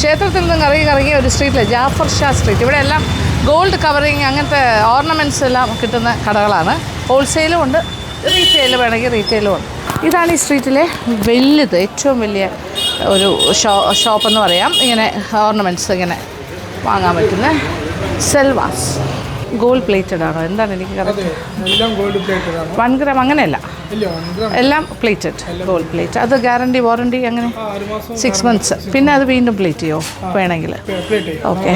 ക്ഷേത്രത്തിൽ നിന്ന് കറങ്ങി ഇറങ്ങിയ ഒരു സ്ട്രീറ്റിൽ ജാഫർ ഷാ സ്ട്രീറ്റ്. ഇവിടെ എല്ലാം ഗോൾഡ് കവറിങ് അങ്ങനത്തെ ഓർണമെന്റ്സ് എല്ലാം കിട്ടുന്ന കടകളാണ്. ഹോൾസെയിലും ഉണ്ട് റീറ്റെയിൽ വേണമെങ്കിൽ റീറ്റെയിലും ഉണ്ട്. ഇതാണ് ഈ സ്ട്രീറ്റിലെ വലുത് ഏറ്റവും വലിയ ഒരു ഷോ ഷോപ്പെന്ന് പറയാം. ഇങ്ങനെ ഓർണമെന്റ്സ് ഇങ്ങനെ വാങ്ങാൻ പറ്റുന്ന സെൽവാസ്. ഗോൾഡ് പ്ലേറ്റഡ് ആണോ? എന്താണ് എനിക്ക് കറക്റ്റ് എല്ലാം ഗോൾഡ് പ്ലേറ്റഡ് ആണ്. വൺ ഗ്രാം അങ്ങനെയല്ല? എല്ലാം പ്ലേറ്റഡ് ഗോൾഡ് പ്ലേറ്റ് അത് ഗ്യാരണ്ടി വാറണ്ടി അങ്ങനെ സിക്സ് മന്ത്സ് പിന്നെ അത് വീണ്ടും പ്ലേറ്റ് ചെയ്യോ? വേണമെങ്കിൽ. ഓക്കെ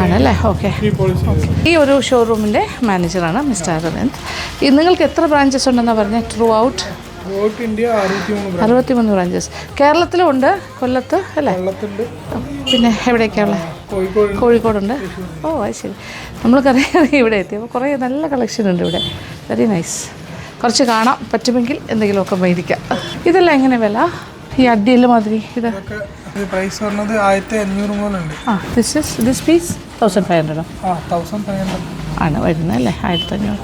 ആണല്ലേ? ഓക്കെ ഈ ഒരു ഷോറൂമിന്റെ മാനേജറാണ് മിസ്റ്റർ അരവിന്ദ്. ഈ നിങ്ങൾക്ക് എത്ര ബ്രാഞ്ചസ് ഉണ്ടെന്നാണ് പറഞ്ഞത് ത്രൂ ഔട്ട് അറുപത്തിമൂന്ന് ബ്രാഞ്ചസ് കേരളത്തിലും ഉണ്ട് കൊല്ലത്ത് അല്ലേ? പിന്നെ എവിടെയൊക്കെയാണ് കോഴിക്കോടുണ്ട്? ഓ അത് ശരി. നമ്മൾ കറി ഇവിടെ എത്തി. അപ്പോൾ കുറേ നല്ല കളക്ഷൻ ഉണ്ട് ഇവിടെ. വെരി നൈസ് കുറച്ച് കാണാം. പറ്റുമെങ്കിൽ എന്തെങ്കിലുമൊക്കെ മേടിക്കാം. ഇതെല്ലാം എങ്ങനെ വില? ഈ അടിയിൽ മാതിരി ഇത്? പ്രൈസ് പറഞ്ഞത് ആയിരത്തി അഞ്ഞൂറ് മുതലുണ്ട്. ആ this is this piece thousand five ഹൺഡ്രഡോ ആ? തൗസൻഡ് ഫൈവ് ഹൺഡ്രഡ് ആണ് വരുന്നത് അല്ലേ ആയിരത്തി അഞ്ഞൂറ്.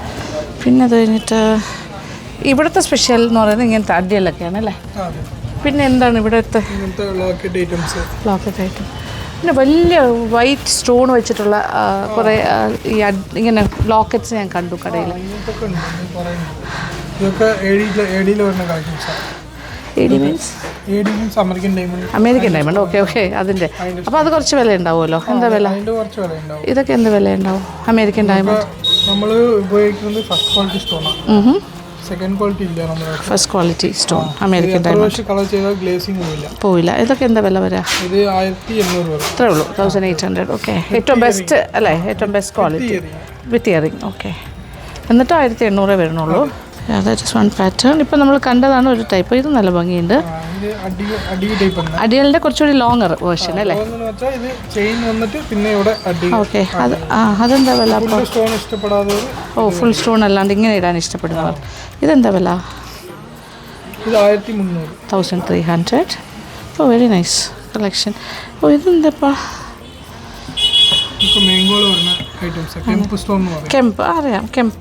പിന്നെ അത് കഴിഞ്ഞിട്ട് ഇവിടുത്തെ സ്പെഷ്യൽ എന്ന് പറയുന്നത് ഇങ്ങനത്തെ അടിയലൊക്കെയാണ് അല്ലേ? പിന്നെ എന്താണ് ഇവിടുത്തെ ലോക്കറ്റ് ഐറ്റംസ് ലോക്കറ്റ് ആയിട്ട് പിന്നെ വലിയ വൈറ്റ് സ്റ്റോൺ വെച്ചിട്ടുള്ള കുറെ ഈ ഇങ്ങനെ ലോക്കറ്റ്സ് ഞാൻ കണ്ടു കടയിൽ American diamond American diamond okay okay അതിന്റെ അപ്പോൾ അത് കുറച്ച് വില ഉണ്ടാവുമല്ലോ? എന്താ വില? അതിന്റെ കുറച്ച് വില ഇതൊക്കെ എന്ത് വില ഉണ്ടാവും അമേരിക്കൻ ഡയമണ്ട് നമ്മൾ ഉപയോഗിക്കുന്നത് ഫസ്റ്റ് ക്വാളിറ്റി സ്റ്റോണാണ് സെക്കൻഡ് ക്വാളിറ്റി ഇല്ല നമ്മൾ first quality stone American diamond colour ചെയ്താൽ ഗ്ലേസിംഗ് പോയില്ല പോയില്ല ഇതൊക്കെ എന്താ വില വരാ? ഇത് ആയിരത്തി എണ്ണൂറ് അത്രേ ഉള്ളൂ. തൗസൻഡ് എയ്റ്റ് ഹൺഡ്രഡ് ഓക്കെ ഏറ്റവും ബെസ്റ്റ് അല്ലേ? ഏറ്റവും best quality with earring okay എന്നിട്ട് ആയിരത്തി എണ്ണൂറേ വരുന്നുള്ളൂ ദാറ്റ് ഇസ് വൺ പാറ്റേൺ ഇപ്പം നമ്മൾ കണ്ടതാണ് ഒരു ടൈപ്പ് ഇത് നല്ല ഭംഗിയുണ്ട്. അടിയലിന്റെ കുറച്ചുകൂടി ലോങ്ങർ വേർഷൻ അല്ലേ? ഓക്കെ അത് ആ അതെന്താ വില? ഓ ഫുൾ സ്റ്റോൺ അല്ലാണ്ട് ഇങ്ങനെ ഇടാൻ ഇഷ്ടപ്പെടുന്നവർ ഇതെന്താ വില? Thousand three hundred oh very nice collection oh ഇതെന്താപ്പാ പറയും. കെമ്പ് അറിയാം. കെമ്പ്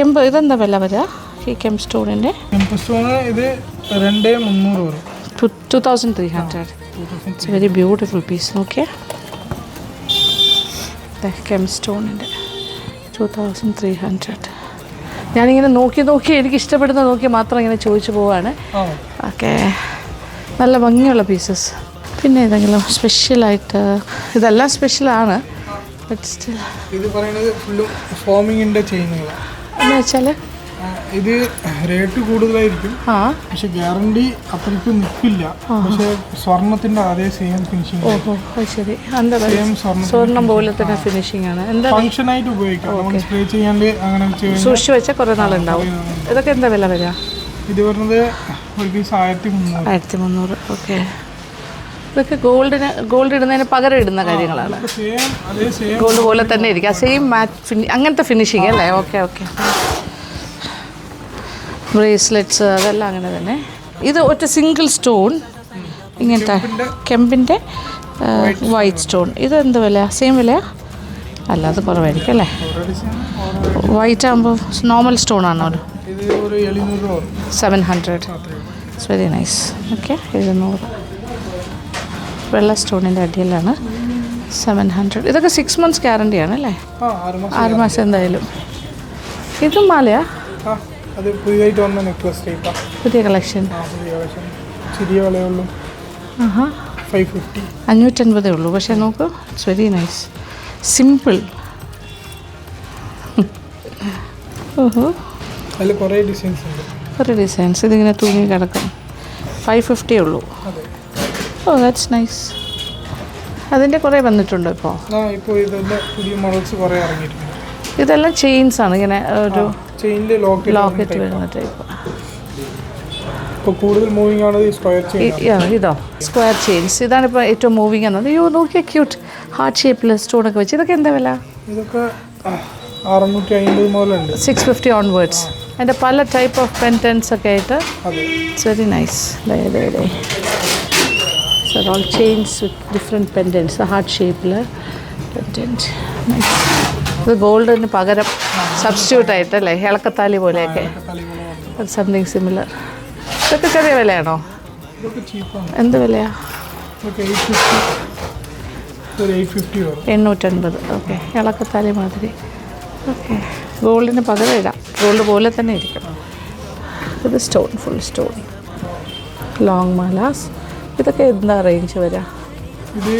കെമ്പ് ഇതെന്താ വില വരിക ഈ കെമ്പ് സ്റ്റോണിന്റെ കെമ്പ് സ്റ്റോൺ ഇത് രണ്ട് മുന്നൂറ് വരും. Two two thousand three hundred. It's very beautiful piece നോക്കിയേ. കെം സ്റ്റോണിന്റെ ടു തൗസൻഡ് ത്രീ ഹൺഡ്രഡ്. ഞാനിങ്ങനെ നോക്കി നോക്കി എനിക്ക് ഇഷ്ടപ്പെടുന്ന നോക്കി മാത്രം ഇങ്ങനെ ചോദിച്ചു പോവാണ്. ഓക്കെ. നല്ല ഭംഗിയുള്ള പീസസ് പിന്നെ ഏതെങ്കിലും സ്പെഷ്യലായിട്ട് ഇതെല്ലാം സ്പെഷ്യലാണ് ബട്ട് സ്റ്റിൽ ഇത് പറയുന്നത് ഫുള്ളും ഫോമിങ്ങിന്റെ ചെയിനുകളാണ് എന്ന് വെച്ചാൽ ഇത് റേറ്റ് കൂടുതലായിരിക്കും. പക്ഷെ ഗ്യാരണ്ടി അത്രയ്ക്ക് നിൽക്കില്ല. പക്ഷെ സ്വർണത്തിന്റെ അതേ സെയിം ഫിനിഷിംഗ് ഓഹോ ശരി. എന്താ സ്വർണം പോലെ തന്നെ ഫിനിഷിംഗ് ആണ്. എന്താ ഫംഗ്ഷൻ ആയിട്ട് ഉപയോഗിക്കാം. സ്പ്രേ ചെയ്യാണ്ട് അങ്ങനെ സൂക്ഷിച്ചു വെച്ചാൽ കുറേ നാളുണ്ടാവും. ഇതൊക്കെ എന്താ വില വരിക? ഇത് വരുന്നത് ആയിരത്തി മുന്നൂറ്. ആയിരത്തി മുന്നൂറ്. ഓക്കെ ഇതൊക്കെ ഗോൾഡിന് ഗോൾഡ് ഇടുന്നതിന് പകരം ഇടുന്ന കാര്യങ്ങളാണ്. ഗോൾഡ് പോലെ തന്നെ ഇരിക്കുക സെയിം മാറ്റ് ഫിനി അങ്ങനത്തെ ഫിനിഷിങ് അല്ലേ? ഓക്കെ ഓക്കെ ബ്രേസ്ലെറ്റ്സ് അതെല്ലാം അങ്ങനെ തന്നെ. ഇത് ഒറ്റ സിംഗിൾ സ്റ്റോൺ ഇങ്ങനത്തെ കെമ്പിന്റെ വൈറ്റ് സ്റ്റോൺ ഇത് എന്ത് വില സെയിം വില അല്ല അത് കുറവായിരിക്കും അല്ലേ? വൈറ്റ് ആകുമ്പോൾ നോർമൽ സ്റ്റോൺ ആണോ seven hundred it's very nice okay എഴുന്നൂറ്. വെള്ള സ്റ്റോണിന്റെ അടിയിലാണ്. സെവൻ ഹൺഡ്രഡ് ഇതൊക്കെ സിക്സ് മന്ത്സ് ഗ്യാരണ്ടിയാണ് അല്ലേ? ആറ് മാസം എന്തായാലും. ഇതും മാലയാ? ആ അത് പുതിയതായിട്ട് വന്ന നെക്ലസ് ടൈപ്പാ പുതിയ കളക്ഷൻ ആ പുതിയ കളക്ഷൻ ചെറിയ വിലയുള്ളൂ. ആഹാ. ഫൈവ് ഫിഫ്റ്റി അഞ്ഞൂറ്റൻപതേ ഉള്ളൂ. പക്ഷേ നോക്കൂ ഇറ്റ്സ് വെരി നൈസ് സിമ്പിൾ ഓഹോ. അതിൽ കുറേ ഡിസൈൻസ് ഉണ്ട്. കുറേ ഡിസൈൻസ് ഇതിങ്ങനെ തൂങ്ങി കിടക്കും. ഫൈവ് ഫിഫ്റ്റി ഉള്ളൂ. അതെ. ഓ ദാറ്റ്സ് നൈസ് അതിന്റെ കുറേ വന്നിട്ടുണ്ടോ ഇപ്പോൾ ഇപ്പോൾ ഇതിന്റെ പുതിയ മോഡൽസ് കുറേ ഇറങ്ങിയിട്ടുണ്ട്. ഇതെല്ലാം ചെയിൻസ് ആണ് ഇങ്ങനെ ഒരു ചെയിനിൽ ലോക്കറ്റ് വരുന്ന ടൈപ്പ് ഇപ്പോൾ കൂടുതൽ മൂവിങ് ആണ് സ്ക്വയർ ചെയിൻ ഇതോ? സ്ക്വയർ ചെയിൻസ് ഇതാണ് ഇപ്പോൾ ഏറ്റവും മൂവിങ് എന്നത് അയ്യോ നോക്കിയാൽ ക്യൂട്ട് ഹാർട്ട് ഷേപ്പിൽ സ്റ്റോണൊക്കെ വെച്ച്. ഇതൊക്കെ എന്താ വില? ഇതൊക്കെ അറുന്നൂറ്റി അമ്പത് മുതലുണ്ട്. സിക്സ് ഫിഫ്റ്റി ഓൺവേർഡ്സ് അതിന്റെ പല ടൈപ്പ് ഓഫ് പെന്റൻസ് ഒക്കെ ആയിട്ട് ഇറ്റ്സ് വെരി നൈസ് ദേ ദേ. So all chains with different pendants heart ഷേപ്പിൽ പെൻഡന്റ് ഇത് ഗോൾഡിന് പകരം സബ്സ്റ്റിറ്റ്യൂട്ട് ആയിട്ടല്ലേ ഇളക്കത്താലി പോലെയൊക്കെ. സംതിങ് സിമിലർ ഇതൊക്കെ ചെറിയ വിലയാണോ? എന്ത് വിലയാ? എണ്ണൂറ്റൻപത്. ഓക്കെ ഇളക്കത്താലി മാതിരി. ഓക്കെ ഗോൾഡിന് പകരം ഇടാം. ഗോൾഡ് പോലെ തന്നെ ഇരിക്കും ഇത് സ്റ്റോൺ ഫുൾ സ്റ്റോൺ ലോങ് മാലാസ് ഇതൊക്കെ എന്താ റേഞ്ച് വരാ? ഇത്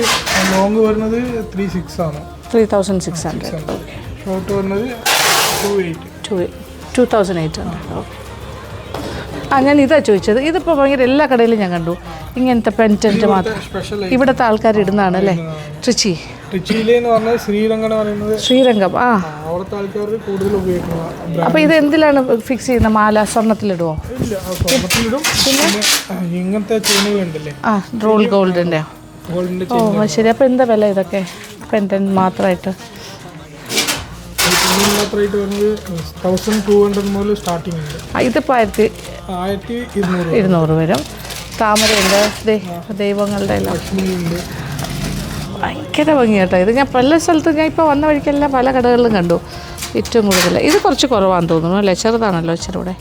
ലോങ് വരുന്നത് ത്രീ സിക്സ് ആണ്. Three thousand six hundred short വരുന്നത് two eight two two thousand eight hundred okay ആ ഞാൻ ഇതാ ചോദിച്ചത്. ഇതിപ്പോൾ ഭയങ്കര എല്ലാ കടയിലും ഞാൻ കണ്ടു. ഇങ്ങനത്തെ പെന്റന്റ് മാത്രം. ഇവിടുത്തെ ആൾക്കാർ ഇടുന്നതാണ് അല്ലേ? ട്രിച്ചി. ട്രിച്ചിയിലെ എന്ന് പറഞ്ഞാൽ ശ്രീരംഗം എന്ന് പറയുന്നത് ശ്രീരംഗം ആ. അവിടുത്തെ ആൾക്കാർ കൂടുതൽ ഉപയോഗിക്കുന്നത്. അപ്പോൾ ഇത് എന്തിലാണ് ഫിക്സ് ചെയ്യുന്നത് മാല സ്വർണത്തിലിടുമോ ഇല്ല സ്വർണത്തിലിടും പിന്നെ? ഇങ്ങനത്തെ ചെയിനുകളുണ്ടല്ലേ ആ റോൾ ഗോൾഡിന്റെ ഓ ശരി. അപ്പോൾ എന്താ വില ഇതൊക്കെ? പെന്റൻ മാത്രമായിട്ട്? മാത്രമായിട്ട് വരുന്നത് തൗസൻഡ് ടു ഹൺഡ്രഡ് മുതൽ സ്റ്റാർട്ടിംഗ് ഉണ്ട്. ഇതിപ്പോൾ ആയിരത്തി ആയിരത്തി ഇരുന്നൂറ് ഇരുന്നൂറ് വരും. താമരയുണ്ട്. ദേ ദൈവങ്ങളുടെ എല്ലാം. ഭയങ്കര ഭംഗി കേട്ടോ ഇത് ഞാൻ പല സ്ഥലത്തും ഞാൻ ഇപ്പോൾ വന്ന വഴിക്കെല്ലാം പല കടകളിലും കണ്ടു. ഏറ്റവും കൂടുതൽ. ഇത് കുറച്ച് കുറവാന്ന് തോന്നുന്നു അല്ലേ? ചെറുതാണല്ലോ ഇച്ചിരി കൂടെ.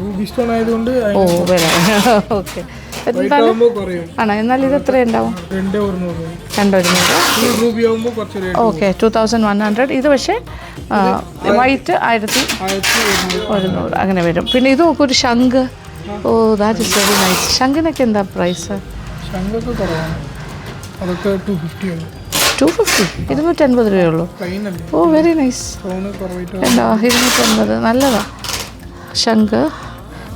റൂബി സ്റ്റോൺ ആയതുകൊണ്ട് ഓ വില. ഓക്കെ. ആണോ? എന്നാൽ ഇത് എത്ര ഉണ്ടാവും? രണ്ടൊരുന്നൂറ് okay two thousand one hundred. ഇത് പക്ഷേ വൈറ്റ് ആയിരത്തി ഒരുന്നൂറ്. ഒരുന്നൂറ്. അങ്ങനെ വരും. പിന്നെ ഇത് നോക്കും ഒരു ശംഖ്. Oh that is very nice ശംഖിനൊക്കെ എന്താ പ്രൈസ് ശംഖൊക്കെ കുറവാണ്. അതൊക്കെ ടു ഫിഫ്റ്റി ആണ്. ടു ഫിഫ്റ്റി ഇരുന്നൂറ്റൻപത് രൂപയുള്ളൂ. ഓ വെരി നൈസ് എന്താ ഇരുന്നൂറ്റൻപത്. നല്ലതാ. ശംഖ്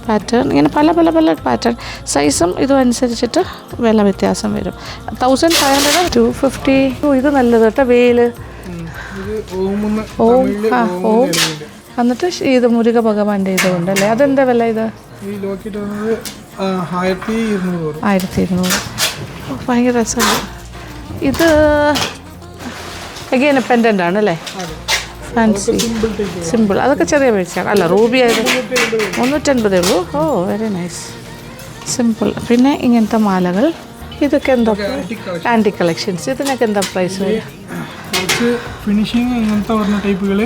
പാറ്റേൺ ഇങ്ങനെ പല പല പല പാറ്റേൺ സൈസും ഇതും അനുസരിച്ചിട്ട് വില വ്യത്യാസം വരും. Thousand five hundred two fifty ഇത് നല്ലത് കേട്ടോ. വെയിൽ. ഓ ആ ഓം. എന്നിട്ട് ഇത് മുരുക ഭഗവാന്റെ ഇതുകൊണ്ട് അല്ലേ? അതെന്താ വില ഇത്? ആയിരത്തി ഇരുന്നൂറ് ഭയങ്കര രസമുണ്ട് ഇത് അഗെയിൻ പെൻഡന്റ് ആണ് അല്ലേ? ഫാൻസി സിമ്പിൾ അതൊക്കെ ചെറിയ പൈസയാണ് അല്ല റൂബി ആയത് മുന്നൂറ്റൻപതേ ഉള്ളൂ. ഓ വെരി നൈസ് സിമ്പിൾ പിന്നെ ഇങ്ങനത്തെ മാലകൾ. ഇതൊക്കെ എന്താ ആന്റി കളക്ഷൻസ് ഇതിനൊക്കെ എന്താ പ്രൈസ് ഫിനിഷിങ് ഇങ്ങനത്തെ പറഞ്ഞ ടൈപ്പുകൾ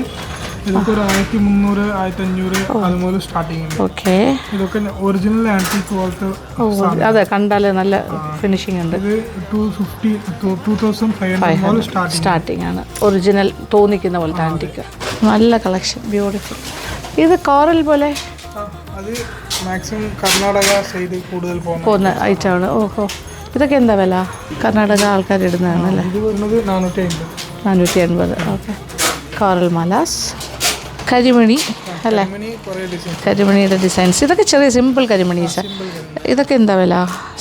ഇതൊക്കെ ഒരു ആയിരത്തി മുന്നൂറ് ആയിരത്തി അഞ്ഞൂറ് അതുപോലെ സ്റ്റാർട്ടിങ് ഉണ്ട്. ഓക്കെ. ഇതൊക്കെ ഒറിജിനൽ ആന്റിക് പോലത്തെ അതെ കണ്ടാൽ നല്ല ഫിനിഷിംഗ് ഉണ്ട്. ഇത് two fifty two thousand five hundred starting ആണ്. ഒറിജിനൽ തോന്നിക്കുന്ന പോലത്തെ ആന്റിക്ക് നല്ല കളക്ഷൻ ബ്യൂട്ടിഫുൾ ഇത് കോറൽ പോലെ? അത് മാക്സിമം കർണാടക സൈഡ് കൂടുതൽ പോകുന്ന ഐറ്റമാണ് ഓഹോ. ഇതൊക്കെ എന്താ വില? കർണാടക ആൾക്കാർ ഇടുന്നതാണ് അല്ലേ നാനൂറ്റി അൻപത്. ഓക്കെ. കോറൽ മലാസ് കരിമണി അല്ലേ? കരിമണിയുടെ ഡിസൈൻസ് ഇതൊക്കെ ചെറിയ സിമ്പിൾ കരിമണീസ് ഇതൊക്കെ എന്താ വില?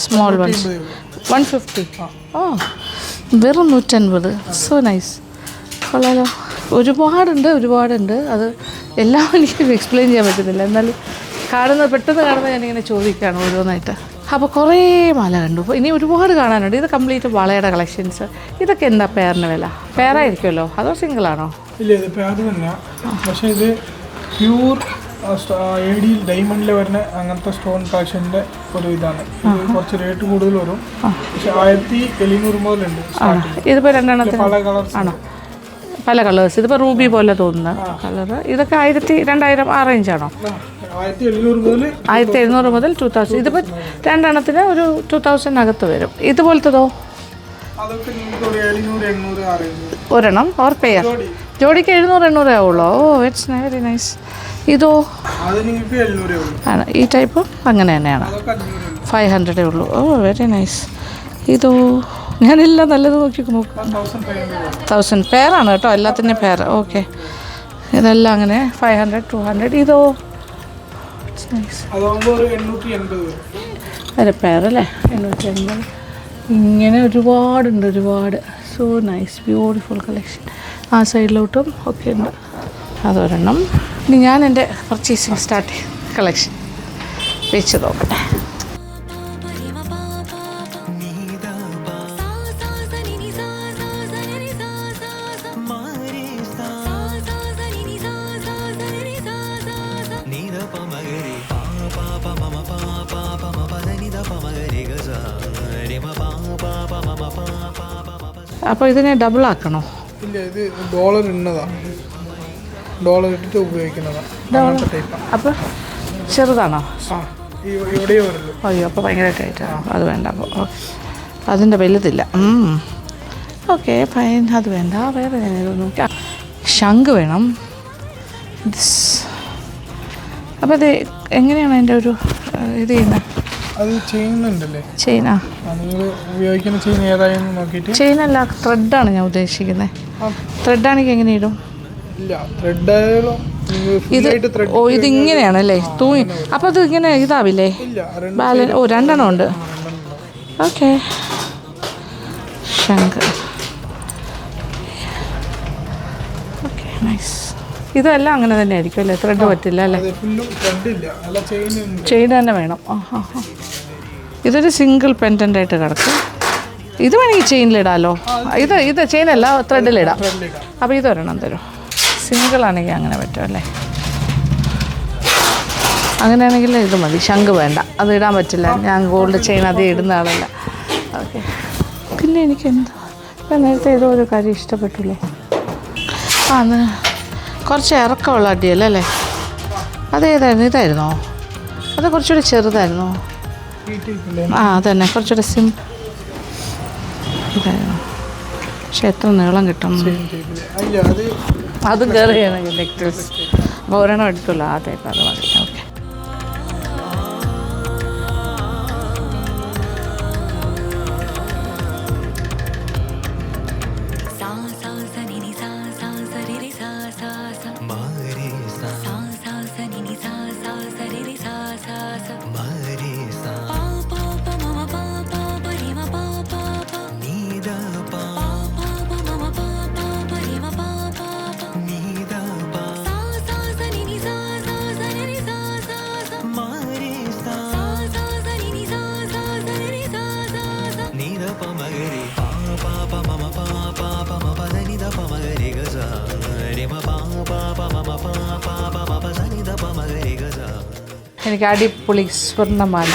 Small ones one fifty oh വെറും നൂറ്റൻപത്. സോ നൈസ് കൊള്ളാലോ. ഒരുപാടുണ്ട് ഒരുപാടുണ്ട്. അത് എല്ലാം എനിക്ക് എക്സ്പ്ലെയിൻ ചെയ്യാൻ പറ്റുന്നില്ല. എന്നാലും കാണുന്നത് പെട്ടെന്ന് കാണുമ്പോൾ ഞാനിങ്ങനെ ചോദിക്കുകയാണ് ഓരോന്നായിട്ട്. അപ്പോൾ കുറേ മാല കണ്ടു. അപ്പോൾ ഇനി ഒരുപാട് കാണാനുണ്ട്. ഇത് കംപ്ലീറ്റ് വളയുടെ കളക്ഷൻസ് ഇതൊക്കെ എന്താ പേരിന് വില? പേരായിരിക്കുമല്ലോ? അതോ സിംഗിളാണോ ഇല്ല ഇത് പേര് തന്നെ പക്ഷേ ഇത് പ്യൂർ ഏടിയിൽ ഡയമണ്ടിൽ വരുന്ന അങ്ങനത്തെ സ്റ്റോൺ കളക്ഷന്റെ ഒരു ഇതാണ്. കുറച്ച് റേറ്റ് കൂടുതൽ വരും. പക്ഷെ ആയിരത്തി എഴുന്നൂറ് മുതലുണ്ട് ഇതിപ്പോൾ രണ്ടെണ്ണത്തിന്? പല കളർ ആണോ? പല കളേഴ്സ് ഇതിപ്പോൾ റൂബി പോലെ തോന്നുന്ന. കളർ ഇതൊക്കെ ആയിരത്തി രണ്ടായിരം ആ റേഞ്ചാണോ ആയിരത്തി എഴുന്നൂറ് മുതൽ ടു തൗസൻഡ് ഇതിപ്പോൾ രണ്ടെണ്ണത്തിന് ഒരു ടു തൗസൻഡ് അകത്ത് വരും. ഇതുപോലത്തതോ? ഒരെണ്ണം ഓർ പെയർ ജോഡിക്ക് എഴുന്നൂറ് എണ്ണൂറേ ആവുള്ളൂ. ഓ ഇറ്റ്സ് വെരി നൈസ് ഇതോ? ആണ്. ഈ ടൈപ്പ് അങ്ങനെ തന്നെയാണ്. ഫൈവ് ഹൺഡ്രഡേ ഉള്ളൂ. ഓ വെരി നൈസ് ഇതോ? ഞാനെല്ലാം നല്ലത് നോക്കി. നോക്കും തൗസൻഡ് പെയറാണ് കേട്ടോ. എല്ലാത്തിന്റെയും പെയർ ഓക്കെ ഇതെല്ലാം അങ്ങനെ ഫൈവ് ഹൺഡ്രഡ് ടു ഹൺഡ്രഡ് ഇതോ? ഒരു എണ്ണൂറ്റി എൺപത് ഇങ്ങനെ ഒരുപാടുണ്ട് ഒരുപാട്. സോ നൈസ് ബ്യൂട്ടിഫുൾ കളക്ഷൻ ആ സൈഡിലോട്ടും ഒക്കെ ഉണ്ട് അതൊരെണ്ണം. ഇനി ഞാൻ എന്റെ പർച്ചേസിങ് സ്റ്റാർട്ട് ചെയ്യും കളക്ഷൻ വെച്ച് നോക്കട്ടെ. അപ്പോൾ ഇതിനെ ഡബിൾ ആക്കണോ? ഇല്ല ഇത് ഡോളർ ഇന്നതാണ് ഡോളർ ഇട്ടിട്ട് ഉപയോഗിക്കുന്നതാണ് അപ്പോൾ ചെറുതാണോ? അയ്യോ അപ്പോൾ ഭയങ്കര അത് വേണ്ട അപ്പോൾ അതിന്റെ വലുതില്ല. ഓക്കെ ഫൈൻ അത് വേണ്ട. വേറെ ഞാൻ ഏതോ നോക്കി ശംഖ് വേണം. അപ്പോൾ അത് എങ്ങനെയാണ് എന്റെ ഒരു ഇത് ചെയ്യുന്നത് അത് ചെയ്യുന്നുണ്ടല്ലേ ചെയിനാ. നിങ്ങൾ ഉപയോഗിക്കുന്ന ചെയിൻ ഏതായെന്ന് നോക്കിയിട്ട്? ചെയിനല്ല ത്രെഡാണ് ഞാൻ ഉദ്ദേശിക്കുന്നത് ത്രെഡാണെങ്കിൽ എങ്ങനെ ഇടും? ഇല്ല ത്രെഡ് ഇത് ഓ ഇത് ഇങ്ങനെയാണല്ലേ തൂങ്ങി. അപ്പോൾ അത് ഇങ്ങനെ ഇതാവില്ലേ? ബാലൻ ഓ രണ്ടെണ്ണം ഉണ്ട്. ഓക്കെ. ശങ്കർ ഓക്കെ നൈസ് ഇതെല്ലാം അങ്ങനെ തന്നെ ആയിരിക്കും അല്ലേ ത്രെഡ് പറ്റില്ല അല്ലേ? ചെയിൻ തന്നെ വേണം. ആ ഹാ ഹാ ഇതൊരു സിംഗിൾ പെൻഡന്റ് ആയിട്ട് കിടക്കും. ഇത് വേണമെങ്കിൽ ചെയിനിലിടാമല്ലോ ഇത് ഇത് ചെയിനല്ല ത്രെഡിലിടാം അപ്പോൾ ഇതൊരെണ്ണം തരും. സിംഗിൾ ആണെങ്കിൽ അങ്ങനെ പറ്റും അല്ലേ? അങ്ങനെയാണെങ്കിൽ ഇത് മതി. ശംഖ് വേണ്ട. അത് ഇടാൻ പറ്റില്ല. ഞാൻ ഗോൾഡ് ചെയിൻ അതേ ഇടുന്ന ആളല്ല. ഓക്കെ പിന്നെ എനിക്ക് എന്താ ഞാൻ നേരത്തെ ഏതോ ഒരു കാര്യം ഇഷ്ടപ്പെട്ടില്ലേ? ആ കുറച്ച് ഇറക്കമുള്ള അടിയല്ലേ? അല്ലേ? അതേതായിരുന്നു ഇതായിരുന്നോ? അത് കുറച്ചുകൂടി ചെറുതായിരുന്നോ? ആ അതന്നെ. കുറച്ചുകൂടി സിം ഇതായിരുന്നു. പക്ഷെ എത്ര നീളം കിട്ടും? അല്ല അത് അതും കയറിയാണ് നെക്ലസ് അപ്പോൾ ഒരെണ്ണം എടുത്തുള്ളൂ ആ ടൈപ്പ് അത് മതി. എനിക്ക് അടിപൊളി സ്വർണമാല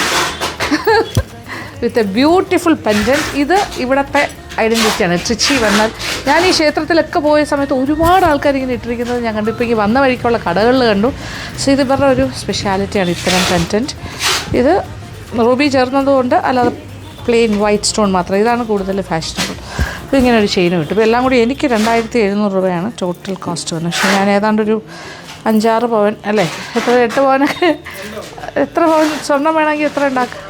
വിത്ത് എ ബ്യൂട്ടിഫുൾ പെൻഡൻ ഇത് ഇവിടത്തെ ഐഡന്റിറ്റിയാണ് ട്രിച്ചി വന്നാൽ ഞാൻ ഈ ക്ഷേത്രത്തിലൊക്കെ പോയ സമയത്ത് ഒരുപാട് ആൾക്കാർ ഇങ്ങനെ ഇട്ടിരിക്കുന്നത് ഞാൻ കണ്ടു. ഇപ്പോൾ ഈ വന്ന വഴിക്കുള്ള കടകളിൽ കണ്ടു. സോ ഇത് ഇവരുടെ ഒരു സ്പെഷ്യാലിറ്റിയാണ് ഇത്തരം പെന്റന്റ് ഇത് റൂബി ചേർന്നതുകൊണ്ട് അല്ലാതെ പ്ലെയിൻ വൈറ്റ് സ്റ്റോൺ മാത്രം. ഇതാണ് കൂടുതൽ ഫാഷനബിൾ അപ്പോൾ ഇങ്ങനെ ഒരു ചെയിനും കിട്ടും ഇപ്പോൾ എല്ലാം കൂടി എനിക്ക് രണ്ടായിരത്തി എഴുന്നൂറ് രൂപയാണ് ടോട്ടൽ കോസ്റ്റ് വന്നത്. പക്ഷേ ഞാൻ ഏതാണ്ടൊരു അഞ്ചാറ് പവൻ അല്ലേ? എത്ര എട്ട് പവനൊക്കെ എത്ര പവൻ? സ്വർണം വേണമെങ്കിൽ എത്ര ഉണ്ടാക്കുക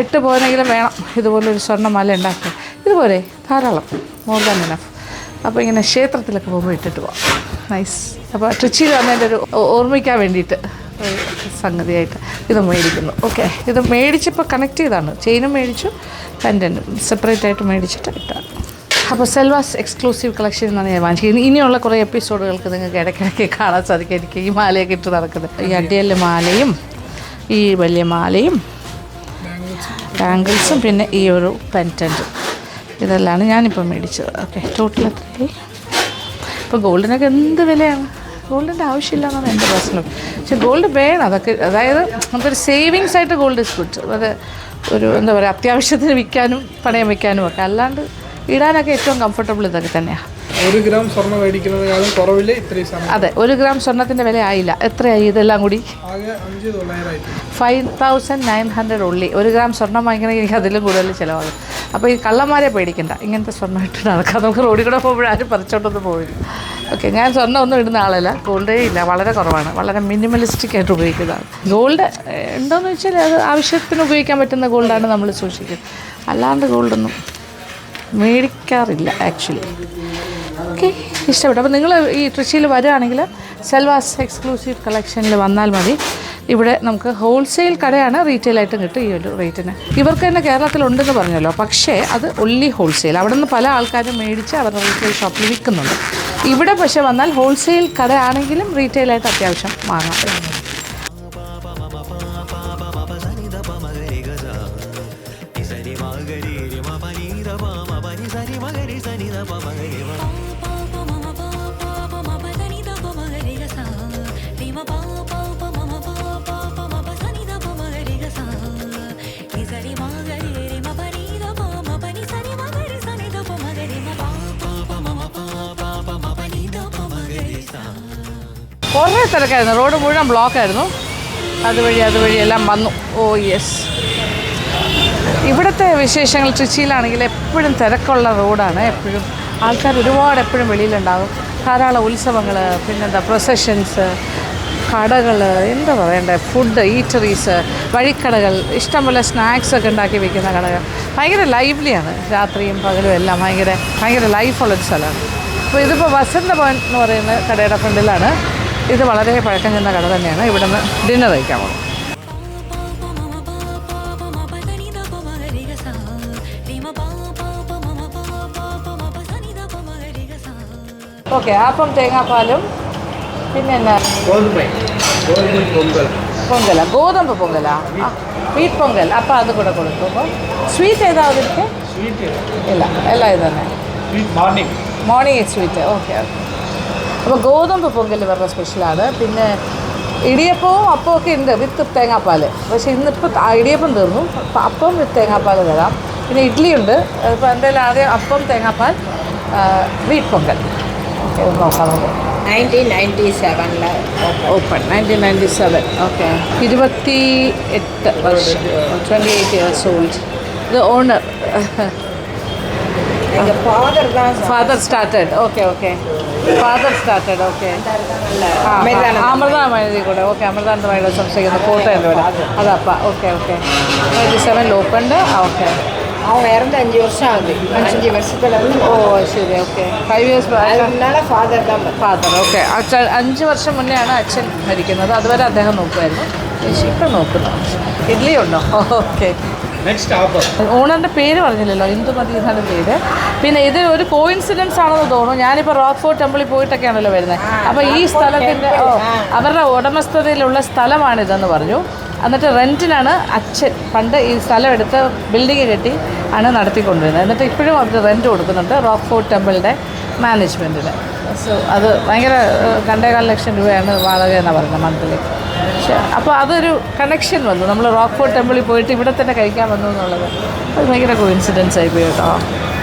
എട്ട് പവനെങ്കിലും വേണം. ഇതുപോലെ ഒരു സ്വർണമാല ഉണ്ടാക്കുക? ഇതുപോലെ ധാരാളം. മോർ ദാൻ എനഫ് അപ്പോൾ ഇങ്ങനെ ക്ഷേത്രത്തിലൊക്കെ പോകുമ്പോൾ ഇട്ടിട്ട് പോവാം. നൈസ് അപ്പോൾ ട്രിച്ചിയിൽ വന്നതിന്റെ ഒരു ഓർമ്മിക്കാൻ വേണ്ടിയിട്ട് സംഗതിയായിട്ട് ഇത് മേടിക്കുന്നു. ഓക്കെ ഇത് മേടിച്ചപ്പോൾ കണക്ട് ചെയ്താണ്. ചെയിനും മേടിച്ചു പെൻഡന്റും സെപ്പറേറ്റ് ആയിട്ട് മേടിച്ചിട്ട് ഇട്ടാണ് അപ്പോൾ സെൽവാസ് എക്സ്ക്ലൂസീവ് കളക്ഷൻ എന്നാണ് ഞാൻ വാങ്ങിച്ചത്. ഇനിയുള്ള കുറേ എപ്പിസോഡുകൾക്ക് നിങ്ങൾക്ക് ഇടയ്ക്കിടയ്ക്ക് കാണാൻ സാധിക്കും. ഈ മാലയൊക്കെ ഇട്ട് നടക്കുന്നത്. ഈ അടിയല്ല മാലയും ഈ വലിയ മാലയും ബാംഗിൾസും പിന്നെ ഈ ഒരു പെന്റന്റും ഇതെല്ലാമാണ് ഞാനിപ്പോൾ മേടിച്ചത്. ഓക്കെ ടോട്ടൽ എത്രയായി? ഇപ്പോൾ ഗോൾഡിനൊക്കെ എന്ത് വിലയാണ്? ഗോൾഡിന്റെ ആവശ്യമില്ല എന്നാണ് എന്റെ പ്രശ്നം. പക്ഷെ ഗോൾഡ് വേണം. അതൊക്കെ അതായത് നമുക്കൊരു സേവിങ്സ് ആയിട്ട് ഗോൾഡ് ഇസ് ഗുഡ്. ഒരു എന്താ പറയുക അത്യാവശ്യത്തിന് വിൽക്കാനും പണയം വയ്ക്കാനും ഒക്കെ. അല്ലാണ്ട് ഇടാനൊക്കെ ഏറ്റവും കംഫർട്ടബിൾ ഇതൊക്കെ തന്നെയാണ് ഒരു ഗ്രാം സ്വർണം മേടിക്കുന്നതിനേക്കാളും കുറവിൽ ഇത്രയും അതെ ഒരു ഗ്രാം സ്വർണത്തിന്റെ വില ആയില്ല. എത്രയായി ഇതെല്ലാം കൂടി? ഫൈവ് തൗസൻഡ് നയൻ ഹൺഡ്രഡ് ഉള്ളി ഒരു ഗ്രാം സ്വർണം വാങ്ങിക്കണമെങ്കിൽ എനിക്ക് അതിലും കൂടുതൽ ചിലവാകും. അപ്പോൾ ഈ കള്ളന്മാരെ പേടിക്കണ്ട. ഇങ്ങനത്തെ സ്വർണം ഇട്ട് നടക്കാം നമുക്ക് റോഡിൽ കൂടെ പോകുമ്പോൾ ആരും പറിച്ചോട്ടൊന്നും പോയില്ല ഓക്കെ ഞാൻ സ്വർണം ഒന്നും ഇടുന്ന ആളല്ല. ഗോൾഡേ ഇല്ല. വളരെ കുറവാണ്. വളരെ മിനിമലിസ്റ്റിക് ആയിട്ട് ഉപയോഗിക്കുന്നതാണ്. ഗോൾഡ് ഉണ്ടോയെന്ന് വെച്ചാൽ അത് ആവശ്യത്തിന് ഉപയോഗിക്കാൻ പറ്റുന്ന ഗോൾഡാണ് നമ്മൾ സൂക്ഷിക്കുന്നത്. അല്ലാണ്ട് ഗോൾഡൊന്നും മേടിക്കാറില്ല ആക്ച്വലി ഓക്കെ ഇഷ്ടപ്പെട്ടു. അപ്പോൾ നിങ്ങൾ ഈ ട്രിച്ചിയിൽ വരികയാണെങ്കിൽ സെൽവാസ് എക്സ്ക്ലൂസീവ് കളക്ഷനിൽ വന്നാൽ മതി. ഇവിടെ നമുക്ക് ഹോൾസെയിൽ കടയാണ് റീറ്റെയിലായിട്ടും കിട്ടും ഈ ഒരു റേറ്റിന് ഇവർക്ക് തന്നെ കേരളത്തിലുണ്ടെന്ന് പറഞ്ഞല്ലോ. പക്ഷേ അത് ഒല്ലി ഹോൾസെയിൽ അവിടെ നിന്ന് പല ആൾക്കാരും മേടിച്ച് അവരുടെ റീറ്റെയിൽ ഷോപ്പിൽ വിൽക്കുന്നുണ്ട്. ഇവിടെ പക്ഷേ വന്നാൽ ഹോൾസെയിൽ കടയാണെങ്കിലും റീറ്റെയിലായിട്ട് അത്യാവശ്യം വാങ്ങാം. पा കുറേ തിരക്കായിരുന്നു റോഡ് മുഴുവൻ ബ്ലോക്കായിരുന്നു അതുവഴി അതുവഴി എല്ലാം വന്നു. ഓ യെസ് ഇവിടുത്തെ വിശേഷങ്ങൾ ട്രിച്ചിയിലാണെങ്കിൽ എപ്പോഴും തിരക്കുള്ള റോഡാണ്. എപ്പോഴും ആൾക്കാർ ഒരുപാട് എപ്പോഴും വെളിയിലുണ്ടാകും ധാരാളം ഉത്സവങ്ങൾ പിന്നെന്താ പ്രൊസഷൻസ് കടകൾ എന്താ പറയണ്ടേ ഫുഡ് ഈറ്ററീസ് വഴിക്കടകൾ ഇഷ്ടംപോലെ സ്നാക്സ് ഒക്കെ ഉണ്ടാക്കി വെക്കുന്ന കടകൾ. ഭയങ്കര ലൈവ്ലിയാണ് രാത്രിയും പകലും എല്ലാം ഭയങ്കര ഭയങ്കര ലൈഫുള്ളൊരു സ്ഥലമാണ്. അപ്പോൾ ഇതിപ്പോൾ വസന്ത ഭവൻ എന്ന് പറയുന്ന കടയുടെ ഫ്രണ്ടിലാണ്. ഇത് വളരെ പഴക്കം ചെന്ന കട തന്നെയാണ്. ഇവിടുന്ന് ഡിന്നർ കഴിക്കാൻ പോകുന്നത്. ഓക്കെ അപ്പം തേങ്ങാപ്പാലും പിന്നെ എന്നാ പൊങ്കല? ഗോതമ്പ് പൊങ്കല? സ്വീറ്റ് പൊങ്കൽ. അപ്പം അത് കൂടെ കൊടുക്കുമ്പോൾ സ്വീറ്റ് ഏതാവും അതിരിക്കും ഇല്ല എല്ലാം ഇത് തന്നെ morning. Morning sweet. Okay okay. അപ്പോൾ ഗോതമ്പ് പൊങ്കൽ പറഞ്ഞ സ്പെഷ്യലാണ്. പിന്നെ ഇടിയപ്പവും അപ്പവും ഒക്കെ ഉണ്ട് വിത്ത് തേങ്ങാപ്പാൽ പക്ഷേ ഇന്നിപ്പോൾ ഇടിയപ്പം തീർന്നു. അപ്പം വിത്ത് തേങ്ങാപ്പാൽ തരാം. പിന്നെ ഇഡ്ഡലി ഉണ്ട് ഇപ്പോൾ എന്തായാലും ആദ്യം അപ്പം തേങ്ങാപ്പാൽ വീട്ട് പൊങ്കൽ. നോക്കാറുണ്ട് നയന്റീൻ നയന്റി സെവനിൽ open nineteen ninety seven. Okay. ഇരുപത്തി എട്ട് വർഷം. Twenty eight years old. ഇത് owner. Father father started. Okay okay. Father started okay. അമൃതാമഴതി കൂടെ. ഓക്കെ അമൃതാനന്ദമായിട്ട് സംസാരിക്കുന്നത് കോട്ടയം അതാ അപ്പ ഓക്കെ ഓക്കെ. ട്വന്റി സെവനിൽ ഓപ്പൺഡ് ഓക്കെ. അവൻ വേറെ അഞ്ച് വർഷമാകും അഞ്ച് വർഷത്തിലൊന്നും ഓ ശരി ഓക്കെ ഫൈവ് ഇയേഴ്സ് അതിനാളെ ഫാദർ ഫാദർ ഓക്കെ അച്ഛൻ അഞ്ച് വർഷം മുന്നെയാണ് അച്ഛൻ മരിക്കുന്നത്. അതുവരെ അദ്ദേഹം നോക്കുമായിരുന്നു. ഇപ്പം നോക്കുന്നു. ഇഡ്ഡലി ഉണ്ടോ? ഓക്കെ ഓണറിന്റെ പേര് പറഞ്ഞില്ലല്ലോ. ഇന്ദുമതി എന്നാണ് പേര്. പിന്നെ ഇത് ഒരു കോയിൻസിഡൻസ് ആണെന്ന് തോന്നുന്നു. ഞാനിപ്പോൾ റോക്ക്ഫോർട്ട് ടെമ്പിളിൽ പോയിട്ടൊക്കെയാണല്ലോ വരുന്നത്. അപ്പോൾ ഈ സ്ഥലത്തിന്റെ അവരുടെ ഉടമസ്ഥതയിലുള്ള സ്ഥലമാണിതെന്ന് പറഞ്ഞു. എന്നിട്ട് റെന്റിനാണ് അച്ഛൻ പണ്ട് ഈ സ്ഥലം എടുത്ത് ബിൽഡിങ് കെട്ടി ആണ് നടത്തിക്കൊണ്ടിരുന്നത്. എന്നിട്ട് ഇപ്പോഴും അവർ റെന്റ് കൊടുക്കുന്നുണ്ട് റോക്ക് ഫോർട്ട് ടെമ്പിളിന്റെ മാനേജ്മെന്റിന് സോ അത് ഭയങ്കര രണ്ടേകാൽ ലക്ഷം രൂപയാണ് വാടക എന്നാണ് പറയുന്നത് മന്ത്ലി. അപ്പോൾ അതൊരു കണക്ഷൻ വന്നു നമ്മൾ റോക്ക് ഫോർട്ട് ടെമ്പിളിൽ പോയിട്ട് ഇവിടെ തന്നെ കഴിക്കാൻ വന്നു എന്നുള്ളത് അത് ഭയങ്കര കോയിൻസിഡൻസ് ആയി പോയി കേട്ടോ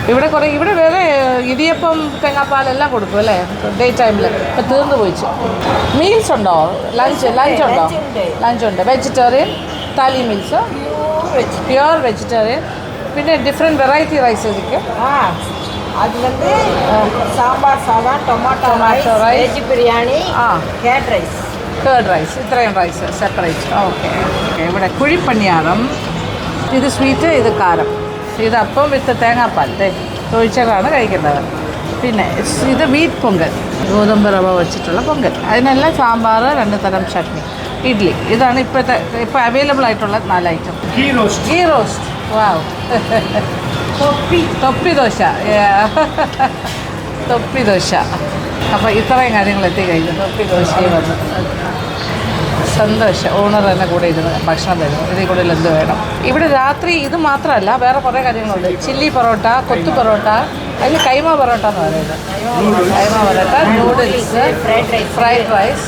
ഇവിടെ കുറേ ഇവിടെ വേറെ ഏഹ്, ഇടിയപ്പം തേങ്ങാപ്പാലെല്ലാം കൊടുക്കും അല്ലേ ഡേ ടൈമിൽ ഇപ്പം തീർന്നു പോയിച്ചു മീൽസ് ഉണ്ടോ ലഞ്ച് ലഞ്ച് ഉണ്ടോ ലഞ്ച് ഉണ്ട് vegetarian thali meals pure vegetarian പിന്നെ ഡിഫറെൻറ്റ് വെറൈറ്റി റൈസ് ഇരിക്കും ஆ அதுலேருந்து சாம்பார் சாதம் tomato Tomato rice rice. Veg biryani ആ கேட் ரைஸ் കേർഡ് റൈസ് ഇത്രയും റൈസ് സെപ്പറേറ്റ് ഓക്കെ ഓക്കെ ഇവിടെ കുഴിപ്പണിയാറും ഇത് സ്വീറ്റ് ഇത് കാരം. ഇത് അപ്പം വിത്ത് തേങ്ങാപ്പാൽ. തേ ഒഴിച്ചാണ് കഴിക്കുന്നത്. പിന്നെ ഇത് വീറ്റ് പൊങ്കൽ. ഗോതമ്പ് റവ വെച്ചിട്ടുള്ള പൊങ്കൽ. അതിനെല്ലാം സാമ്പാർ രണ്ട് തരം ചട്നി. ഇഡ്ഡലി ഇതാണ് ഇപ്പോഴത്തെ ഇപ്പോൾ അവൈലബിൾ ആയിട്ടുള്ള നാല് item ghee roast ghee roast wow തൊപ്പി തൊപ്പി ദോശ. തൊപ്പി ദോശ. അപ്പോൾ ഇത്രയും കാര്യങ്ങൾ എത്തിക്കഴിഞ്ഞു. വന്നു. സന്തോഷം. ഓണർ തന്നെ കൂടെ ഇരുന്ന് ഭക്ഷണം തരും ഇതിൽ കൂടുതൽ എന്ത് വേണം? ഇവിടെ രാത്രി ഇത് മാത്രമല്ല വേറെ കുറേ കാര്യങ്ങളുണ്ട്. ചില്ലി പൊറോട്ട കൊത്തു പൊറോട്ട അതിൽ കൈമ പൊറോട്ട എന്ന് പറയുന്നത്. Keema parotta noodles fried rice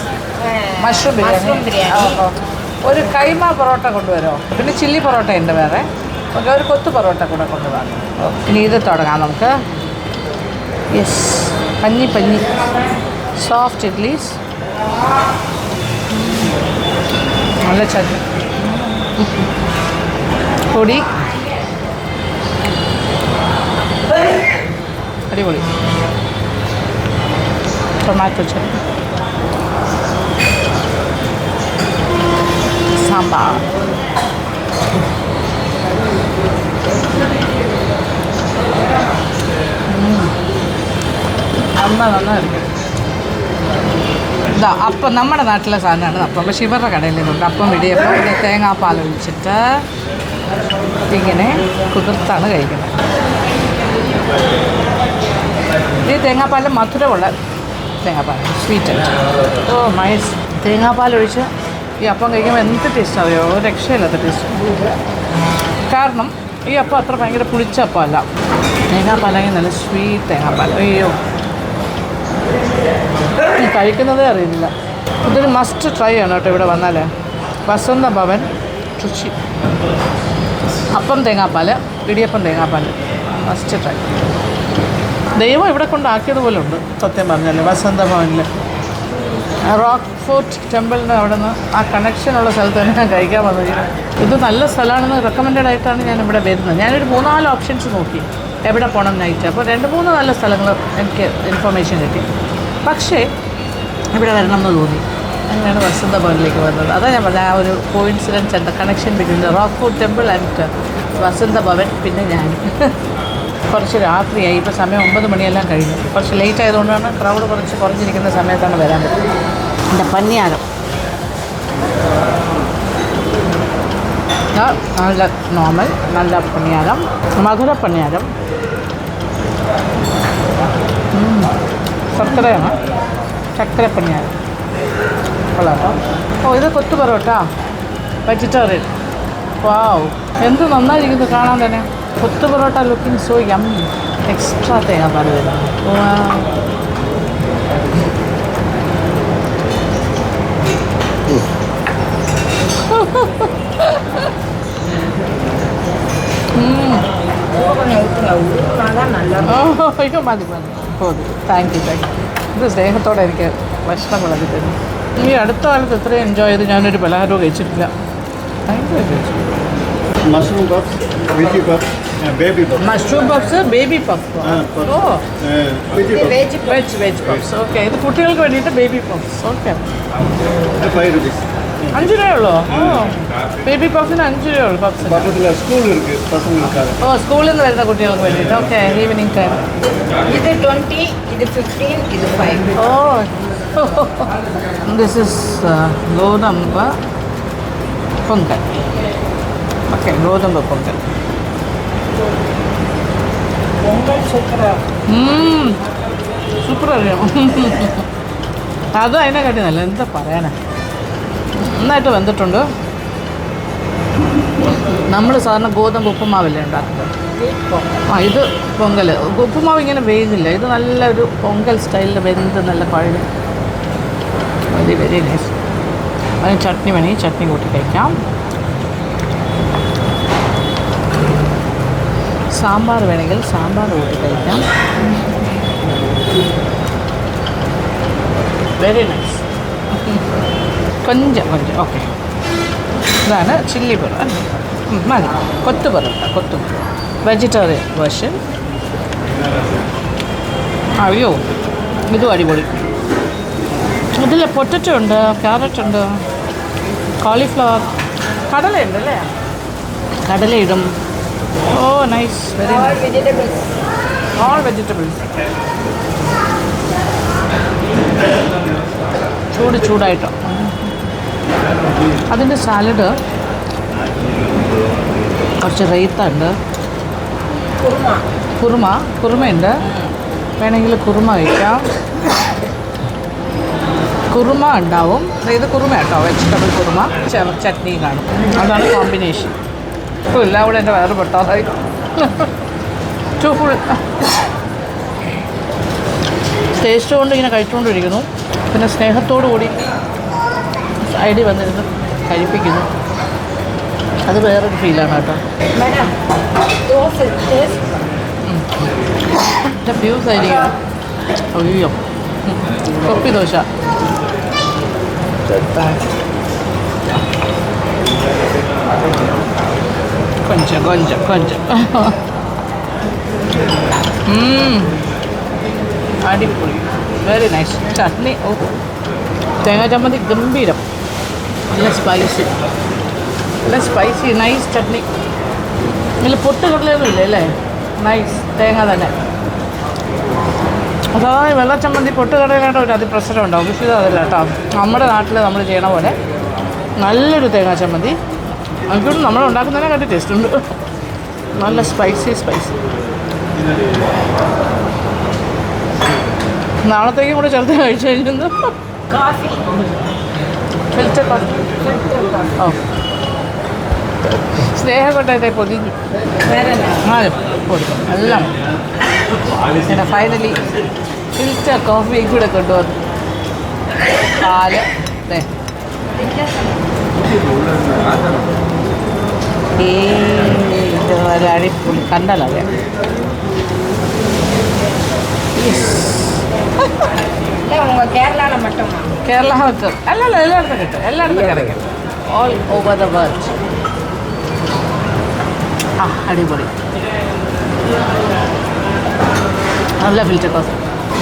mushroom biryani. ഒരു കൈമ പൊറോട്ട കൊണ്ടുവരുമോ? പിന്നെ ചില്ലി പൊറോട്ട ഉണ്ട് വേറെ ഒരു കൊത്തു പൊറോട്ട കൂടെ കൊണ്ടുവരാം. ഇനി ഇത് തുടങ്ങാം നമുക്ക്. യെസ് പഞ്ഞി പഞ്ഞി സോഫ്റ്റ് ഇഡ്ലീസ് നല്ല ചട്നി പൊടി. അടിപൊളി. ടൊമാറ്റോ ചട്നി സാമ്പാർ. അമ്മ നന്നായിരിക്കും ഇതാ അപ്പം നമ്മുടെ നാട്ടിലെ സാധനമാണ് അപ്പം. പക്ഷേ ഇവരുടെ കടയിൽ നിന്നുണ്ട്. അപ്പം ഇടിയപ്പം പിന്നെ തേങ്ങാപ്പാൽ ഒഴിച്ചിട്ട് ഇങ്ങനെ കുതിർത്താണ് കഴിക്കുന്നത്. ഈ തേങ്ങാപ്പാൽ മധുരമുള്ള തേങ്ങാപ്പാൽ സ്വീറ്റ് ഓ മൈസ്. തേങ്ങാപ്പാൽ ഒഴിച്ച്? ഈ അപ്പം കഴിക്കുമ്പോൾ എന്ത് ടേസ്റ്റ് അറിയോ? രക്ഷയില്ലാത്ത ടേസ്റ്റ് കാരണം ഈ അപ്പം അത്ര ഭയങ്കര പുളിച്ച അപ്പമല്ല. തേങ്ങാപ്പാലെങ്കിൽ നല്ല സ്വീറ്റ് തേങ്ങാപ്പാൽ. അയ്യോ. കഴിക്കുന്നതേ അറിയില്ല ഇതൊരു മസ്റ്റ് ട്രൈ ആണ് കേട്ടോ ഇവിടെ വന്നാൽ വസന്ത ഭവൻ രുചി. അപ്പം തേങ്ങാപ്പാൽ ഇടിയപ്പം തേങ്ങാപ്പാൽ മസ്റ്റ് ട്രൈ ദൈവം ഇവിടെ കൊണ്ടാക്കിയതുപോലെ ഉണ്ട് സത്യം പറഞ്ഞാൽ വസന്ത ഭവനിൽ റോക്ക് ഫോർട്ട് ടെമ്പിളിന് അവിടെ നിന്ന് ആ കണക്ഷനുള്ള സ്ഥലത്ത് തന്നെ ഞാൻ കഴിക്കാൻ വന്നത്. ഇത് നല്ല സ്ഥലമാണെന്ന് റെക്കമെൻഡഡ് ആയിട്ടാണ് ഞാൻ ഇവിടെ വരുന്നത്. ഞാനൊരു മൂന്നാൽ ഓപ്ഷൻസ് നോക്കി. എവിടെ പോകണം നൈറ്റ് അപ്പോൾ രണ്ട് മൂന്ന് നല്ല സ്ഥലങ്ങൾ എനിക്ക് ഇൻഫർമേഷൻ കിട്ടി. പക്ഷേ ഇവിടെ വരണം എന്ന് തോന്നി. അങ്ങനെയാണ് വസന്ത ഭവനിലേക്ക് വന്നത് അതാണ് ഞാൻ പറഞ്ഞത് ആ ഒരു കോയിൻസിഡൻസ് ഉണ്ട് connection between rock food temple and Vasantha Bhavan പിന്നെ ഞാൻ. കുറച്ച് രാത്രിയായി. ഇപ്പോൾ സമയം ഒമ്പത് മണിയെല്ലാം കഴിഞ്ഞു. കുറച്ച് ലേറ്റ് ആയതുകൊണ്ടാണ് ക്രൗഡ് കുറച്ച് കുറഞ്ഞിരിക്കുന്ന സമയത്താണ് വരാൻ പറ്റുന്നത്. എന്റെ പന്നിയാരം. നല്ല നോർമൽ നല്ല പണിയാരം മധുര പണിയാരം. ശർക്കരയാണ് ചക്കര പണിയാരം. കൊള്ളാട്ടോ ഓ ഇത് കൊത്തു പൊറോട്ട. വെജിറ്റേറിയൻ വാവ് എന്ത് നന്നായിരിക്കുന്നു കാണാൻ തന്നെ. Kothu parotta looking so yum extra പാൽ ഓ അയ്യോ മതി മതി. മതി താങ്ക് യു താങ്ക് യു ഇത് സ്നേഹത്തോടെ എനിക്ക് ഭക്ഷണം വിളമ്പി തരുന്നു ഈ അടുത്ത കാലത്ത് ഇത്രയും എൻജോയ് ചെയ്ത് ഞാനൊരു പലഹാരവും കഴിച്ചിട്ടില്ല. Thank you mushroom puff puffs, baby puff. Mushroom puffs baby puff. Oh. Veg veg puffs okay ഇത് കുട്ടികൾക്ക് വേണ്ടിയിട്ട് baby puffs okay five five rupees. അഞ്ച് രൂപയുള്ളൂ ഓ ബേബി പഫിന് അഞ്ച് രൂപയുള്ളൂ പഫ്സ് பக்கத்தில் ஸ்கூல் இருக்கு பசங்களுக்காக ഓ സ്കൂളിൽ നിന്ന് വരുന്ന കുട്ടികൾക്ക് വേണ്ടിയിട്ട് ഓക്കെ ഈവനിങ് ടൈം ഇത് ട്വൻറ്റി ഇത് ഫിഫ്റ്റീൻ ഇത് five oh this is ഗോതമ്പ Pongal okay ഗോതമ്പ Pongal super അറിയാം അത് അതിനെക്കാട്ടി നല്ല എന്താ പറയാനാ നന്നായിട്ട് വെന്തിട്ടുണ്ട്. നമ്മൾ സാധാരണ ഗോതമ്പ് ഉപ്പുമാവല്ലേ ഉണ്ടാക്കുന്നത്? ആ ഇത് പൊങ്കൽ ഉപ്പുമാവ് ഇങ്ങനെ വേകുന്നില്ല ഇത് നല്ലൊരു പൊങ്കൽ സ്റ്റൈലിൽ വെന്ത് നല്ല പഴുത് വെരി വെരി നൈസ്. അതിന് ചട്നി വേണമെങ്കിൽ ചട്നി കൂട്ടി കഴിക്കാം. സാമ്പാർ വേണമെങ്കിൽ സാമ്പാർ കൂട്ടി കഴിക്കാം. Very nice. കൊഞ്ചം കൊഞ്ചം. ഓക്കെ. ഇതാണ് ചില്ലി പൊറ മതി. കൊത്തു പൊറോട്ട കൊത്തു വെജിറ്റേറിയൻ വേർഷൻ അയ്യോ. ഇതും അടിപൊളി. ഇതിൽ പൊട്ടറ്റോ ഉണ്ട്? ക്യാരറ്റ് ഉണ്ട്? കോളിഫ്ലവർ കടലയുണ്ട് അല്ലേ? കടലയിടും. Oh nice very all vegetables ചൂട് ചൂടായിട്ടോ. അതിന്റെ സാലഡ് കുറച്ച് റൈത്ത ഉണ്ട് കുറുമ. കുറുമയുണ്ട്. വേണമെങ്കിൽ കുറുമ കഴിക്കാം കുറുമ ഉണ്ടാവും. ഇത് കുറുമ കേട്ടോ വെജിറ്റബിൾ കുറുമ. ചട്നി കാണും. അതാണ് കോമ്പിനേഷൻ ഇപ്പോൾ എല്ലാം കൂടെ എന്റെ വയറ് പെട്ടാതായി. To full. ടേസ്റ്റ് കൊണ്ട് ഇങ്ങനെ കഴിച്ചുകൊണ്ടിരിക്കുന്നു. പിന്നെ സ്നേഹത്തോടു കൂടി സൈഡിൽ വന്നിരുന്ന് കഴിപ്പിക്കുന്നു. അത് വേറൊരു ഫീലാണ് കേട്ടോ. എന്റെ ഫ്യൂസ് ആയിരിക്കും അയ്യോ. കൊപ്പി ദോശ. കൊഞ്ചം കൊഞ്ചം കൊഞ്ചം. ഉം. അടിപൊളി. Very nice chutney. ഓ. തേങ്ങാ ചമ്മന്തി ഗംഭീരം. നല്ല സ്പൈസി നല്ല സ്പൈസി നൈസ് ചട്നി ഇതിൽ പൊട്ട് ഇല്ല അല്ലേ? നൈസ് തേങ്ങ തന്നെ. അതായത് വെള്ളച്ചമ്മന്തി പൊട്ട് കടലായിട്ട് ഒരു അതിപ്രസരം ഉണ്ടാവും. ഇത് അതല്ല കേട്ടോ. നമ്മുടെ നാട്ടിൽ നമ്മൾ ചെയ്യണ പോലെ നല്ലൊരു തേങ്ങാ ചമ്മന്തി. അതുകൊണ്ട് നമ്മൾ ഉണ്ടാക്കുന്നതിനെ കാട്ടി ടേസ്റ്റ് ഉണ്ട്. നല്ല സ്പൈസി സ്പൈസി നാളത്തേക്കും കൂടെ ചേർത്ത് കഴിച്ചു കഴിഞ്ഞു. കാഫി ഫിൽറ്റർ ഓ സ്നേഹം കൊണ്ടത് പൊതിഞ്ഞു. കൊടുക്കും. എല്ലാം. പിന്നെ ഫൈനലി ഫിൽറ്റർ കോഫിയും കൂടെ കൊണ്ടുവന്നു. പാൽ. ഏ ഇത് ഒരു അഴിപ്പൊളി கேரளாவில் மட்டுமா കേരള ഹോട്ടൽ അല്ല അല്ല എല്ലായിടത്തും കിട്ടും എല്ലായിടത്തും കിടക്കും ഓൾ ഓവർ ദ വേൾഡ് ആ അടിപൊളി നല്ല ഫിൽറ്റർ കോഫി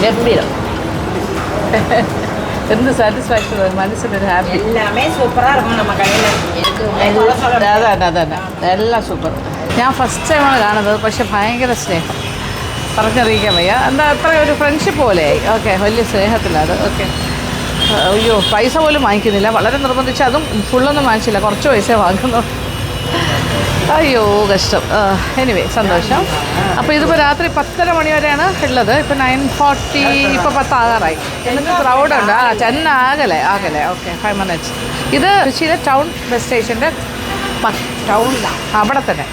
ഗംഭീരം എന്ത് സാറ്റിസ്ഫാക്ഷൻ മനസ്സിനൊരു ഹാപ്പി எல்லாமே சூப்பராக இருக்கும் நம்ம கடையில் எனக்கு അതന്നെ അതന്നെ എല്ലാം സൂപ്പർ ഞാൻ ഫസ്റ്റ് ടൈമാണ് കാണുന്നത് പക്ഷെ ഭയങ്കര സ്നേഹം പറഞ്ഞറിയിക്കാൻ വയ്യ. എന്താ അത്ര ഒരു ഫ്രണ്ട്ഷിപ്പ് പോലെയായി. ഓക്കെ വലിയ സ്നേഹത്തിലാണ് ഓക്കെ അയ്യോ പൈസ പോലും വാങ്ങിക്കുന്നില്ല. വളരെ നിർബന്ധിച്ച് അതും ഫുള്ളൊന്നും വാങ്ങിച്ചില്ല. കുറച്ച് പൈസ വാങ്ങുന്നു. അയ്യോ കഷ്ടം. എനിവേ സന്തോഷം. അപ്പോൾ ഇതിപ്പോൾ രാത്രി പത്തര മണി വരെയാണ് ഉള്ളത്. ഇപ്പോൾ നയൻ ഫോർട്ടി ഇപ്പോൾ പത്താകാറായി എന്നിട്ട് ക്രൗഡുണ്ട് ആ ചെന്നാകലെ ആകലെ. ആകലെ ഓക്കെ ഫൈവ് മിനിറ്റ്സ് ഇത് കൊച്ചിയിലെ ടൗൺ ബസ് സ്റ്റേഷന്റെ ടൗണിലാണ് അവിടെ തന്നെ.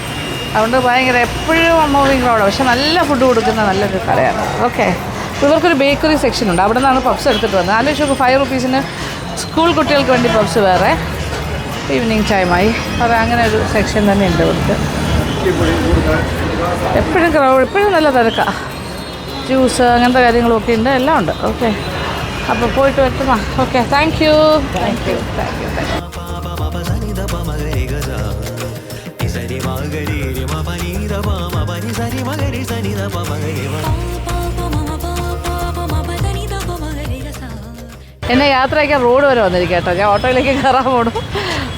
അതുകൊണ്ട് ഭയങ്കര എപ്പോഴും മൂവിങ് ക്രൗഡ് പക്ഷെ നല്ല ഫുഡ് കൊടുക്കുന്ന നല്ലൊരു കടയാണ്. ഓക്കെ ഇവർക്കൊരു ബേക്കറി സെക്ഷൻ ഉണ്ട്. അവിടെ നിന്നാണ് പബ്സ് എടുത്തിട്ട് വന്നത്. ആലോചിച്ച് നോക്കും ഫൈവ് റുപ്പീസിന് സ്കൂൾ കുട്ടികൾക്ക് വേണ്ടി പബ്സ് വേറെ. ഈവനിങ് ടൈമായി അത് അങ്ങനെ ഒരു സെക്ഷൻ തന്നെ ഉണ്ട് ഇവർക്ക്. എപ്പോഴും ക്രൗഡ് എപ്പോഴും നല്ല തിരക്കാണ് ജ്യൂസ് അങ്ങനത്തെ കാര്യങ്ങളൊക്കെ ഉണ്ട്. എല്ലാം ഉണ്ട്. ഓക്കെ അപ്പോൾ പോയിട്ട് വരുത്തുമാ okay thank you thank you thank you thank you എന്നെ യാത്രയ്ക്ക് റോഡ് വരെ വന്നിരിക്കും കേട്ടോ ഞാൻ ഓട്ടോയിലേക്ക് കയറാൻ പോണു.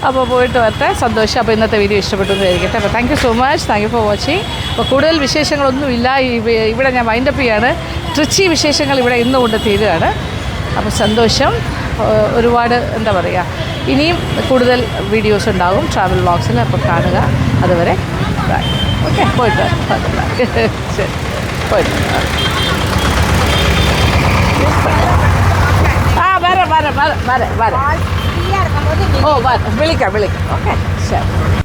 അപ്പോൾ പോയിട്ട് വരട്ടെ. സന്തോഷം. അപ്പോൾ ഇന്നത്തെ വീഡിയോ ഇഷ്ടപ്പെട്ടു എന്ന് വിചാരിക്കട്ടെ. അപ്പോൾ thank you so much thank you for watching അപ്പോൾ കൂടുതൽ വിശേഷങ്ങളൊന്നുമില്ല. ഇല്ല ഇവിടെ ഞാൻ വൈൻഡപ്പ് ചെയ്യാണ്. ട്രിച്ചി വിശേഷങ്ങൾ ഇവിടെ ഇന്ന് കൊണ്ട് തീരുകയാണ്. അപ്പോൾ സന്തോഷം. ഒരുപാട് എന്താ പറയുക ഇനിയും കൂടുതൽ വീഡിയോസ് ഉണ്ടാകും. ട്രാവൽ വ്ളോഗ്സിൽ അപ്പോൾ കാണുക. അതുവരെ ബൈ ஓகே போயிட்டு வாங்க பார்த்துக்கலாம் சரி போயிட்டு ஆ வரேன் வரேன் வரேன் வரேன் வரேன் ஓ வரேன் விழிக்க விழிக்க ஓகே சரி